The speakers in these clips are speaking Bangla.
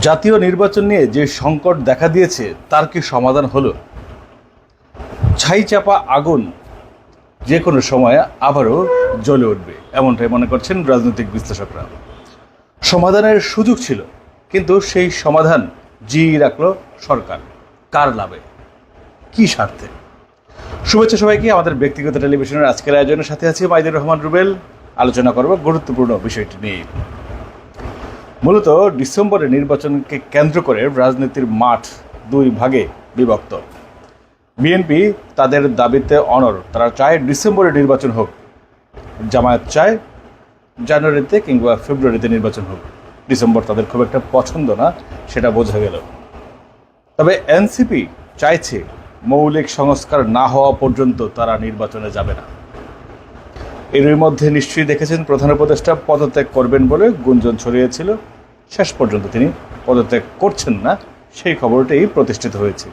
জাতীয় নির্বাচন নিয়ে যে সংকট দেখা দিয়েছে, তার কি সমাধান হলো? ছাই চাপা আগুন যে কোনো সময় আবারও জ্বলে উঠবে, এমনটাই মনে করছেন রাজনৈতিক বিশ্লেষকরা। সমাধানের সুযোগ ছিল, কিন্তু সেই সমাধান জিই রাখল সরকার। কার লাভে? কি স্বার্থে? শুভেচ্ছা সবাইকে, আমাদের ব্যক্তিগত টেলিভিশনের আজকের আয়োজনের সাথে আছে মাইদুর রহমান রুবেল। আলোচনা করব গুরুত্বপূর্ণ বিষয়টি নিয়ে। মূলত ডিসেম্বরে নির্বাচনকে কেন্দ্র করে রাজনীতির মাঠ দুই ভাগে বিভক্ত। বিএনপি তাদের দাবিতে অনর তারা চায় ডিসেম্বরে নির্বাচন হোক। জামায়াত চায় জানুয়ারিতে কিংবা ফেব্রুয়ারিতে নির্বাচন হোক। ডিসেম্বর তাদের খুব একটা পছন্দ না, সেটা বোঝা গেল। তবে এনসিপি চাইছে মৌলিক সংস্কার না হওয়া পর্যন্ত তারা নির্বাচনে যাবে না। এরই মধ্যে নিশ্চয়ই দেখেছেন প্রধান উপদেষ্টা পদত্যাগ করবেন বলে গুঞ্জন ছড়িয়েছিল। শেষ পর্যন্ত তিনি পদত্যাগ করছেন না, সেই খবরটাই প্রতিষ্ঠিত হয়েছে।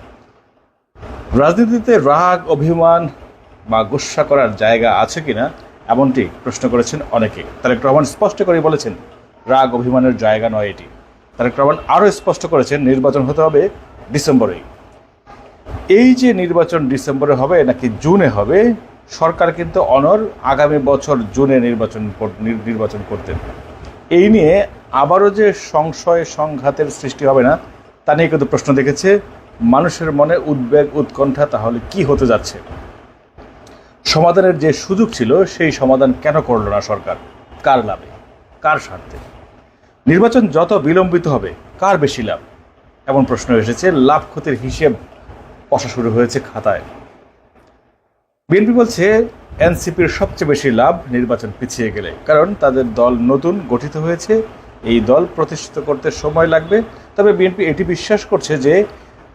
রাজনীতিতে রাগ, অভিমান বা গুসা করার জায়গা আছে কিনা এমনটি প্রশ্ন করেছেন অনেকে। তারেক রহমান স্পষ্ট করে বলেছেন, রাগ, অভিমানের জায়গা নয় এটি। তারেক রহমান আরও স্পষ্ট করেছেন, নির্বাচন হতে হবে ডিসেম্বরেই এই যে নির্বাচন ডিসেম্বরে হবে নাকি জুনে হবে, সরকার কিন্তু অনর আগামী বছর জুনে নির্বাচন নির্বাচন করতেন। এই নিয়ে আবারও যে সংশয় সংঘাতের সৃষ্টি হবে না, তা নিয়ে কিন্তু প্রশ্ন দেখেছে। মানুষের মনে উদ্বেগ, উৎকণ্ঠা তাহলে কি হতে যাচ্ছে? সমাধানের যে সুযোগ ছিল, সেই সমাধান কেন করল না সরকার? কার লাভে? কার স্বার্থে? নির্বাচন যত বিলম্বিত হবে, কার বেশি লাভ? এমন প্রশ্ন এসেছে। লাভ ক্ষতির হিসেব বসা শুরু হয়েছে খাতায়। বিএনপি বলছে এনসিপির সবচেয়ে বেশি লাভ নির্বাচন পিছিয়ে গেলে, কারণ তাদের দল নতুন, গঠিত হয়েছে। এই দল প্রতিষ্ঠিত করতে সময় লাগবে। তবে বিএনপি এটি বিশ্বাস করছে যে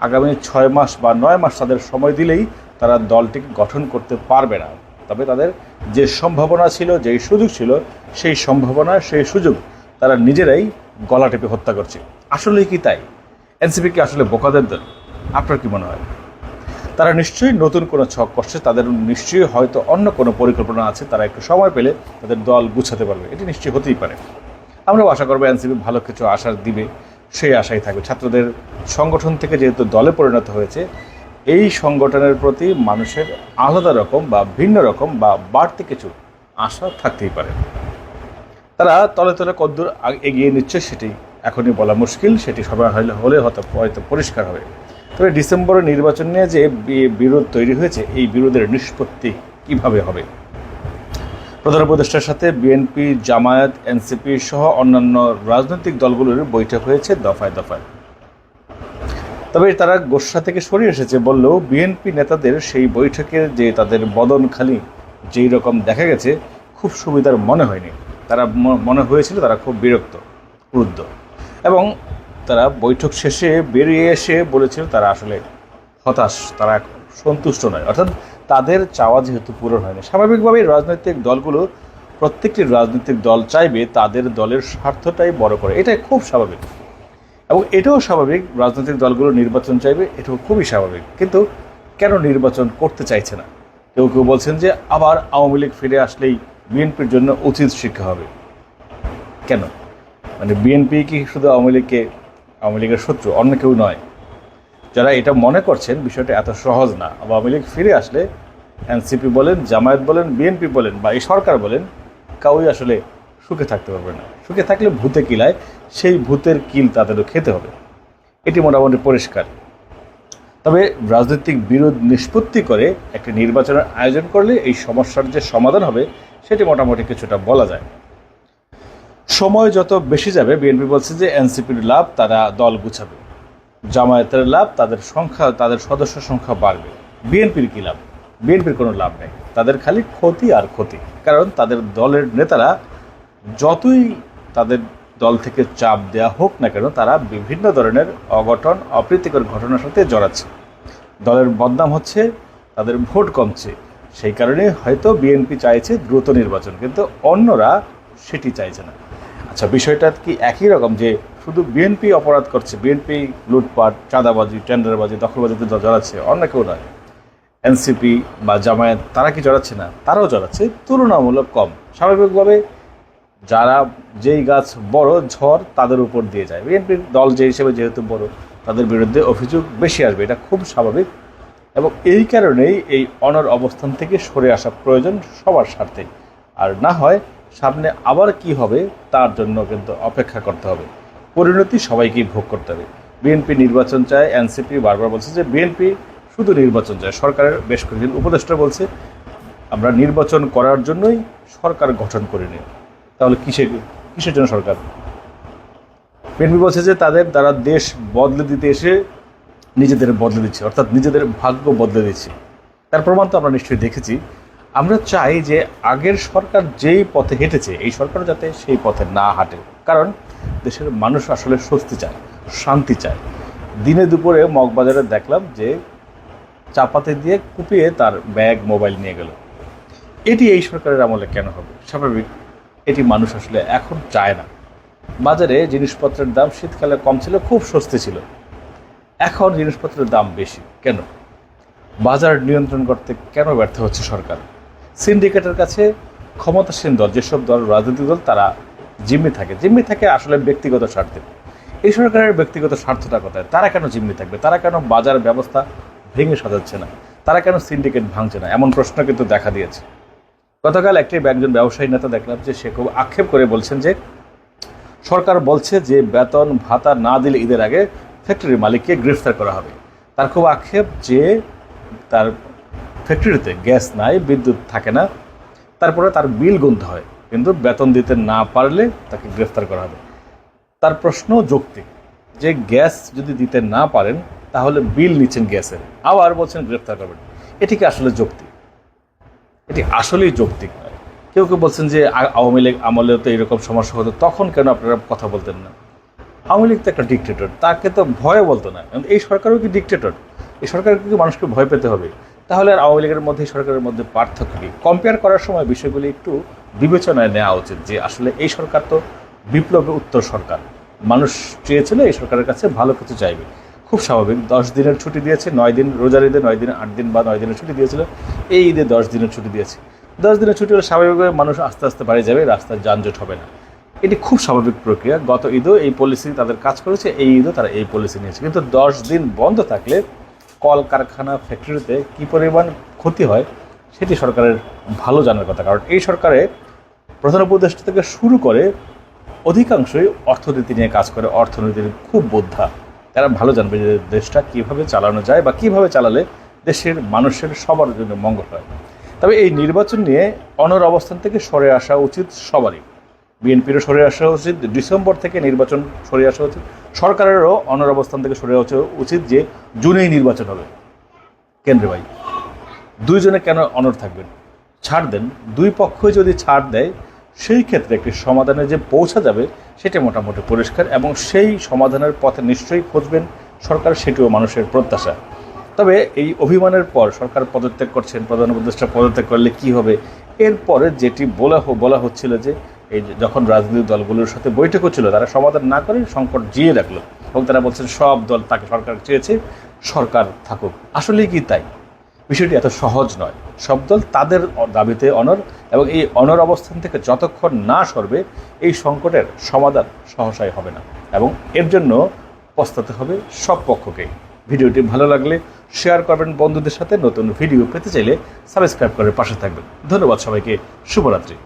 আগামী ছয় মাস বা নয় মাস তাদের সময় দিলেই তারা দলটিকে গঠন করতে পারবে না। তবে তাদের যে সম্ভাবনা ছিল, যেই সুযোগ ছিল, সেই সম্ভাবনা, সেই সুযোগ তারা নিজেরাই গলা টেপে হত্যা করছে। আসলেই কি তাই? এনসিপি কি আসলে বোকাদের দল? আপনার কি মনে হয়? তারা নিশ্চয়ই নতুন কোনো ছক করছে তাদের নিশ্চয়ই হয়তো অন্য কোনো পরিকল্পনা আছে, তারা একটু সময় পেলে তাদের দল গুছাতে পারবে। এটি নিশ্চয়ই হতেই পারে। আমরাও আশা করব এনসিপি ভালো কিছু আশার দিবে, সেই আশাই থাকবে। ছাত্রদের সংগঠন থেকে যেহেতু দলে পরিণত হয়েছে, এই সংগঠনের প্রতি মানুষের আলাদা রকম বা ভিন্ন রকম বা বাড়তি কিছু আশা থাকতেই পারে। তারা তলে তলে কদ্দূর এগিয়ে নিচ্ছে, সেটি এখনই বলা মুশকিল, সেটি সবার হলে হলে হয়তো হয়তো পরিষ্কার হবে। তবে ডিসেম্বরের নির্বাচন নিয়ে যে বিরোধ তৈরি হয়েছে, এই বিরোধের নিষ্পত্তি কীভাবে হবে? প্রধান উপদেষ্টার সাথে বিএনপি, জামায়াত, এনসিপি সহ অন্যান্য রাজনৈতিক দলগুলোর বৈঠক হয়েছে দফায় দফায়। তবে তারা গোসা থেকে সরে এসেছে বললেও বিএনপি নেতাদের সেই বৈঠকের যে তাদের বদন খালি, যেই রকম দেখা গেছে, খুব সুবিধার মনে হয়নি। তারা মনে হয়েছিল তারা খুব বিরক্ত, ক্রুদ্ধ। এবং তারা বৈঠক শেষে বেরিয়ে এসে বলেছিল তারা আসলে হতাশ, তারা সন্তুষ্ট নয়। অর্থাৎ তাদের চাওয়া যেহেতু পূরণ হয়নি। স্বাভাবিকভাবেই রাজনৈতিক দলগুলো, প্রত্যেকটি রাজনৈতিক দল চাইবে তাদের দলের স্বার্থটাই বড় করে। এটাই খুব স্বাভাবিক। এবং এটাও স্বাভাবিক, রাজনৈতিক দলগুলো নির্বাচন চাইবে, এটাও খুবই স্বাভাবিক। কিন্তু কেন নির্বাচন করতে চাইছে না? কেউ কেউ বলছেন যে আবার আওয়ামী লীগ ফিরে আসলেই বিএনপির জন্য উচিত শিক্ষা হবে। কেন? মানে বিএনপি কি শুধু আওয়ামী লীগকে আওয়ামী লীগের শত্রু, অন্য কেউ নয়। যারা এটা মনে করছেন, বিষয়টা এত সহজ না। আওয়ামী লীগ ফিরে আসলে এনসিপি বলেন, জামায়াত বলেন, বিএনপি বলেন বা এই সরকার বলেন, কাউই আসলে সুখে থাকতে পারবে না। সুখে থাকলে ভূতে কিলায় সেই ভূতের কিল তাদেরও খেতে হবে। এটি মোটামুটি পরিষ্কার। তবে রাজনৈতিক বিরোধ নিষ্পত্তি করে একটি নির্বাচনের আয়োজন করলে এই সমস্যার যে সমাধান হবে, সেটি মোটামুটি কিছুটা বলা যায়। সময় যত বেশি যাবে বিএনপি বলছে যে এনসিপির লাভ তারা দল গুছাবে। জামায়াতের লাভ তাদের সংখ্যা, তাদের সদস্য সংখ্যা বাড়বে। বিএনপির কী লাভ? বিএনপির কোনো লাভ নেই। তাদের খালি ক্ষতি আর ক্ষতি। কারণ তাদের দলের নেতারা যতই তাদের দল থেকে চাপ দেওয়া হোক না কেন, তারা বিভিন্ন ধরনের অঘটন, অপ্রীতিকর ঘটনার সাথে জড়াচ্ছে। দলের বদনাম হচ্ছে, তাদের ভোট কমছে। সেই কারণে হয়তো বিএনপি চাইছে দ্রুত নির্বাচন, কিন্তু অন্যরা সেটি চাইছে না। আচ্ছা বিষয়টা কি একই রকম যে শুধু বিএনপি অপরাধ করছে? বিএনপি লুটপাট, চাঁদাবাজি, টেন্ডারবাজি, দখলবাজিতে জড়াচ্ছে, অন্য কেউ নয়। এনসিপি বা জামায়াত, তারা কি জড়াচ্ছে? না, তারাও জড়াচ্ছে, তুলনামূলক কম। স্বাভাবিকভাবে যারা যেই গাছ বড়, ঝড় তাদের উপর দিয়ে যায়। বিএনপির দল যে হিসেবে যেহেতু বড়, তাদের বিরুদ্ধে অভিযোগ বেশি আসবে, এটা খুব স্বাভাবিক। এবং এই কারণেই এই অনর অবস্থান থেকে সরে আসা প্রয়োজন সবার স্বার্থে। আর না হয় সামনে আবার কি হবে, তার জন্য কিন্তু অপেক্ষা করতে হবে। পরিণতি সবাইকেই ভোগ করতে হবে। বিএনপি নির্বাচন চায়, এনসিপি বারবার বলছে যে বিএনপি শুধু নির্বাচন চায়। সরকারের বেশ কয়েকজন উপদেষ্টা বলছে, আমরা নির্বাচন করার জন্যই সরকার গঠন করিনি তাহলে কিসের কিসের জন্য সরকার? বিএনপি বলছে যে তাদের দ্বারা দেশ বদলে দিতে এসে নিজেদের বদলে দিচ্ছে, অর্থাৎ নিজেদের ভাগ্য বদলে দিচ্ছে। তার প্রমাণ তো আমরা নিশ্চয়ই দেখেছি। আমরা চাই যে আগের সরকার যেই পথে হেঁটেছে, এই সরকার যাতে সেই পথে না হাঁটে। কারণ দেশের মানুষ আসলে স্বস্তি চায়, শান্তি চায়। দিনে দুপুরে মগবাজারে দেখলাম যে চাপাতে দিয়ে কুপিয়ে তার ব্যাগ, মোবাইল নিয়ে গেল। এটি এই সরকারের আমলে কেন হবে? স্বাভাবিক, এটি মানুষ আসলে এখন চায় না। বাজারে জিনিসপত্রের দাম শীতকালে কম ছিল, খুব সস্তি ছিল। এখন জিনিসপত্রের দাম বেশি। কেন? বাজার নিয়ন্ত্রণ করতে কেন ব্যর্থ হচ্ছে সরকার? সিন্ডিকেটের কাছে ক্ষমতাসীন দল, যেসব দল, রাজনৈতিক দল, তারা জিম্মি থাকে। জিম্মি থাকে আসলে ব্যক্তিগত স্বার্থে। এই সরকারের ব্যক্তিগত স্বার্থটা কোথায়? তারা কেন জিম্মি থাকবে? তারা কেন বাজার ব্যবস্থা ভেঙে সাজাচ্ছে না? তারা কেন সিন্ডিকেট ভাঙছে না? এমন প্রশ্ন কিন্তু দেখা দিয়েছে। গতকাল একটি একজন ব্যবসায়ী নেতা দেখলাম যে সে খুব আক্ষেপ করে বলছেন যে, সরকার বলছে যে বেতন ভাতা না দিলে ঈদের আগে ফ্যাক্টরির মালিককে গ্রেফতার করা হবে। তার খুব আক্ষেপ যে তার ফ্যাক্টরিতে গ্যাস নাই, বিদ্যুৎ থাকে না। তারপরে তার বিল গুনতে হয়, কিন্তু বেতন দিতে না পারলে তাকে গ্রেফতার করা হবে। তার প্রশ্ন যৌক্তিক। যে গ্যাস যদি দিতে না পারেন, তাহলে বিল নিচ্ছেন গ্যাসের, আবার বলছেন গ্রেফতার করবেন। এটিকে আসলে যৌক্তিক? এটি আসলেই যৌক্তিক নয়। কেউ কেউ বলছেন যে আওয়ামী লীগ আমলে তো এরকম সমস্যা হতো, তখন কেন আপনারা কথা বলতেন না? আওয়ামী লীগ তো একটা ডিকটেটর তাকে তো ভয় বলতো না। এই সরকারও কি ডিকটেটর এই সরকারকে কি মানুষকে ভয় পেতে হবে? তাহলে আর আওয়ামী লীগের মধ্যে, সরকারের মধ্যে পার্থক্য কি? কম্পেয়ার করার সময় বিষয়গুলি একটু বিবেচনায় নেওয়া উচিত যে আসলে এই সরকার তো বিপ্লবের উত্তর সরকার। মানুষ চেয়েছিল এই সরকারের কাছে ভালো কিছু চাইবে। খুব স্বাভাবিক, দশ দিনের ছুটি দিয়েছে, নয় দিন রোজার ঈদে, নয় দিন, আট দিন বা নয় দিনের ছুটি দিয়েছিল। এই ঈদে দশ দিনের ছুটি দিয়েছে। দশ দিনের ছুটি হলে স্বাভাবিকভাবে মানুষ আস্তে আস্তে বাড়ি যাবে রাস্তায় যানজট হবে না। এটি খুব স্বাভাবিক প্রক্রিয়া। গত ঈদও এই পলিসি তাদের কাজ করেছে, এই ঈদও তারা এই পলিসি নিয়েছে। কিন্তু দশ দিন বন্ধ থাকলে কল কারখানা ফ্যাক্টরিতে কী পরিমাণ ক্ষতি হয় সেটি সরকারের ভালো জানার কথা। কারণ এই সরকারে প্রধান উপদেষ্টা থেকে শুরু করে অধিকাংশই অর্থনীতি নিয়ে কাজ করে, অর্থনীতির খুব বোদ্ধা। তারা ভালো জানবে যে দেশটা কীভাবে চালানো যায় বা কীভাবে চালালে দেশের মানুষের সবার জন্য মঙ্গল হয়। তবে এই নির্বাচন নিয়ে অনর অবস্থান থেকে সরে আসা উচিত সবারই। বিএনপিরও সরে আসা উচিত, ডিসেম্বর থেকে নির্বাচন সরে আসা উচিত। সরকারেরও অনর অবস্থান থেকে সরে আসা উচিত যে জুনেই নির্বাচন হবে। কেন্দ্রে ভাই, দুইজনে কেন অনর থাকবেন? ছাড় দেন। দুই পক্ষই যদি ছাড় দেয়, সেই ক্ষেত্রে একটি সমাধানে যে পৌঁছা যাবে, সেটা মোটামুটি পরিষ্কার এবং সেই সমাধানের পথে নিশ্চয়ই খুঁজবেন সরকার, সেটিও মানুষের প্রত্যাশা। তবে এই অভিমানের পর সরকার পদত্যাগ করছেন, প্রধান উপদেষ্টা পদত্যাগ করলে কি হবে? এরপরে যেটি বলা বলা হচ্ছিল যে এই যখন রাজনৈতিক দলগুলোর সাথে বৈঠক হচ্ছিল, তারা সমাধান না করে সংকট জিয়ে রাখল এবং তারা বলছেন সব দল তাকে সরকার চেয়েছে, সরকার থাকুক। আসলেই কি তাই? বিষয়টি এত সহজ নয়। সব দল তাদের দাবিতে অনর এবং এই অনর অবস্থান থেকে যতক্ষণ না সরবে, এই সংকটের সমাধান সহসায় হবে না এবং এর জন্য পস্তাতে হবে সব পক্ষকেই ভিডিওটি ভালো লাগলে শেয়ার করবেন বন্ধুদের সাথে। নতুন ভিডিও পেতে চাইলে সাবস্ক্রাইব করে পাশে থাকবেন। ধন্যবাদ সবাইকে। শুভরাত্রি।